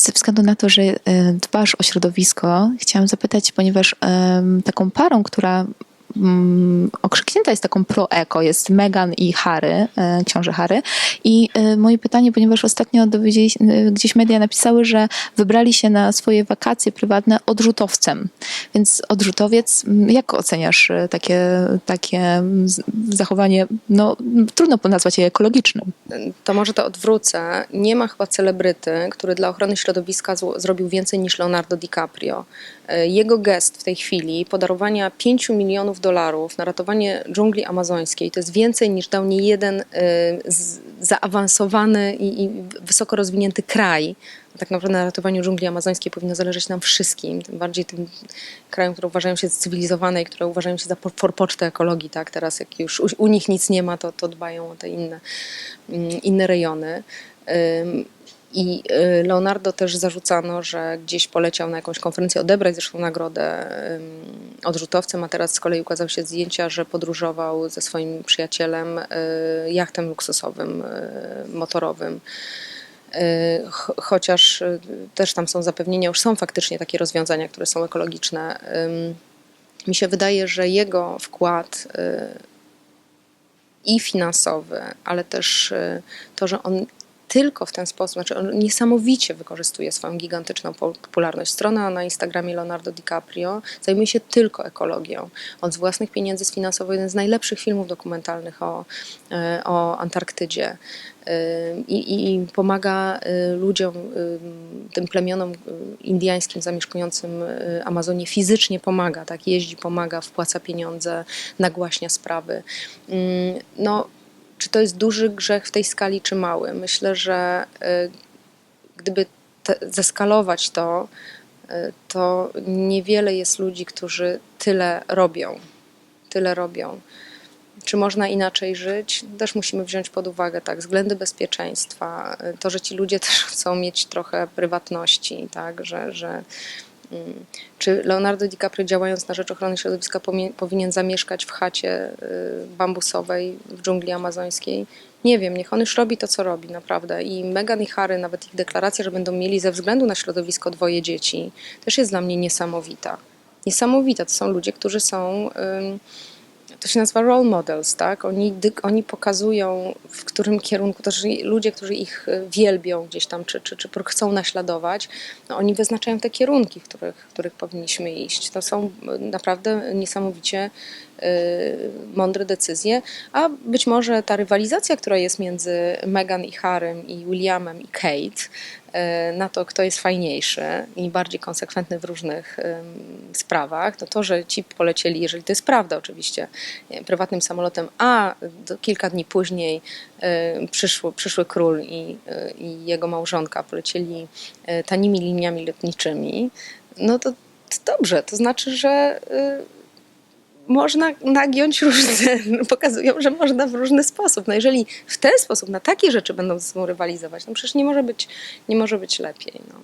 Ze względu na to, że e, dbasz o środowisko, chciałam zapytać, ponieważ taką parą, która mm, okrzyknięta jest taką pro-eko, jest Meghan i Harry, e, książę Harry. I e, moje pytanie, ponieważ ostatnio e, gdzieś media napisały, że wybrali się na swoje wakacje prywatne odrzutowcem. Więc odrzutowiec, m, jak oceniasz takie, takie zachowanie, no trudno nazwać je ekologicznym. To może to odwrócę. Nie ma chyba celebryty, który dla ochrony środowiska zrobił więcej niż Leonardo DiCaprio. Jego gest w tej chwili podarowania 5 milionów dolarów na ratowanie dżungli amazońskiej to jest więcej niż dał niejeden e, z- zaawansowany i, i wysoko rozwinięty kraj. Tak naprawdę na ratowaniu dżungli amazońskiej powinno zależeć nam wszystkim, tym bardziej tym krajom, które uważają się za cywilizowane i które uważają się za forpocztę ekologii. Tak? Teraz jak już u, u nich nic nie ma, to, to dbają o te inne, mm, inne rejony. I y, Leonardo też zarzucano, że gdzieś poleciał na jakąś konferencję odebrać zresztą nagrodę odrzutowcem, a teraz z kolei ukazały się zdjęcia, że podróżował ze swoim przyjacielem y, jachtem luksusowym, y, motorowym. Cho- Chociaż też tam są zapewnienia, już są faktycznie takie rozwiązania, które są ekologiczne. Mi się wydaje, że jego wkład i finansowy, ale też to, że on tylko w ten sposób, znaczy on niesamowicie wykorzystuje swoją gigantyczną po- popularność. Strona na Instagramie Leonardo DiCaprio zajmuje się tylko ekologią. On z własnych pieniędzy sfinansował jeden z najlepszych filmów dokumentalnych o, y, o Antarktydzie. Y, I, i pomaga y, ludziom, tym plemionom indyjskim zamieszkującym Amazonię, fizycznie pomaga, tak? jeździ, pomaga, wpłaca pieniądze, nagłaśnia sprawy. Mm, No, czy to jest duży grzech w tej skali, czy mały? Myślę, że y, gdyby te, zeskalować to, y, to niewiele jest ludzi, którzy tyle robią. Tyle robią. Czy można inaczej żyć? Też musimy wziąć pod uwagę tak, względy bezpieczeństwa, to, że ci ludzie też chcą mieć trochę prywatności, tak, że, że czy Leonardo DiCaprio działając na rzecz ochrony środowiska powinien zamieszkać w chacie y, bambusowej w dżungli amazońskiej? Nie wiem, niech on już robi to, co robi, naprawdę. I Meghan i Harry, nawet ich deklaracja, że będą mieli ze względu na środowisko dwoje dzieci, też jest dla mnie niesamowita. Niesamowita. To są ludzie, którzy są... ym, to się nazywa role models, tak? Oni, oni pokazują, w którym kierunku, też ludzie, którzy ich y, wielbią gdzieś tam, czy, czy, czy chcą naśladować, no oni wyznaczają te kierunki, w których, w których powinniśmy iść. To są y, naprawdę niesamowicie mądre decyzje, a być może ta rywalizacja, która jest między Meghan i Harrym i Williamem i Kate, y, na to, kto jest fajniejszy i bardziej konsekwentny w różnych sprawach, to to, że ci polecieli, jeżeli to jest prawda oczywiście, prywatnym samolotem, a kilka dni później y, przyszły, przyszły król i, y, i jego małżonka polecieli y, tanimi liniami lotniczymi, no to, dobrze, to znaczy, że y, można nagiąć różne, pokazują, że można w różny sposób. No jeżeli w ten sposób, na takie rzeczy będą ze sobą rywalizować, no przecież nie może być, nie może być lepiej. No.